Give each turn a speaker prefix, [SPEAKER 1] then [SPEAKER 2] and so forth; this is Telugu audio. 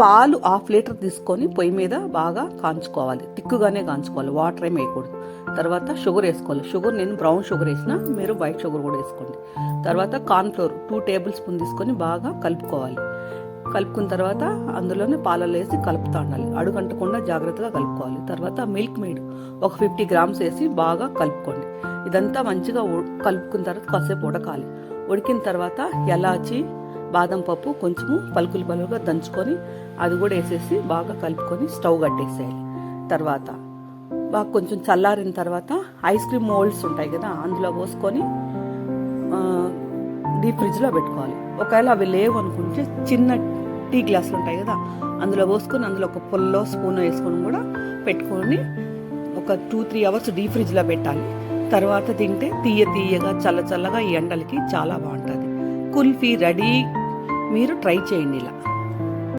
[SPEAKER 1] పాలు హాఫ్ లీటర్ తీసుకొని పొయ్యి మీద బాగా కాంచుకోవాలి. తిక్కుగానే కాంచుకోవాలి. వాటర్ ఏం వేయకూడదు. తర్వాత షుగర్ వేసుకోవాలి. షుగర్ నేను బ్రౌన్ షుగర్ వేసిన మీరు వైట్ షుగర్ కూడా వేసుకోండి. తర్వాత కార్న్ఫ్లోర్ టూ టేబుల్ స్పూన్ తీసుకొని బాగా కలుపుకోవాలి. కలుపుకున్న తర్వాత అందులోనే పాలలో వేసి కలుపుతూ ఉండాలి. అడుగంటకుండా జాగ్రత్తగా కలుపుకోవాలి. తర్వాత మిల్క్ మేడ్ ఒక ఫిఫ్టీ గ్రామ్స్ వేసి బాగా కలుపుకోండి. ఇదంతా మంచిగా కలుపుకున్న తర్వాత కాసేపు ఉడకాలి. ఉడికిన తర్వాత ఎలాచి బాదం పప్పు కొంచెము పలుకులు పలుకుగా దంచుకొని అది కూడా వేసేసి బాగా కలుపుకొని స్టవ్ కట్టేసేయాలి. తర్వాత బాగా కొంచెం చల్లారిన తర్వాత ఐస్ క్రీమ్ మోల్డ్స్ ఉంటాయి కదా అందులో పోసుకొని డీప్ ఫ్రిడ్జ్లో పెట్టుకోవాలి. ఒకవేళ అవి లేవు అనుకుంటే చిన్న టీ గ్లాసులు ఉంటాయి కదా అందులో పోసుకొని అందులో ఒక పొల్లో స్పూన్ వేసుకొని కూడా పెట్టుకొని ఒక టూ త్రీ అవర్స్ డీప్ ఫ్రిడ్జ్లో పెట్టాలి. తర్వాత తింటే తీయ తీయగా చల్ల చల్లగా ఈ ఎండలకి చాలా బాగుంటుంది. కుల్ఫీ రెడీ. మీరు ట్రై చేయండి ఇలా.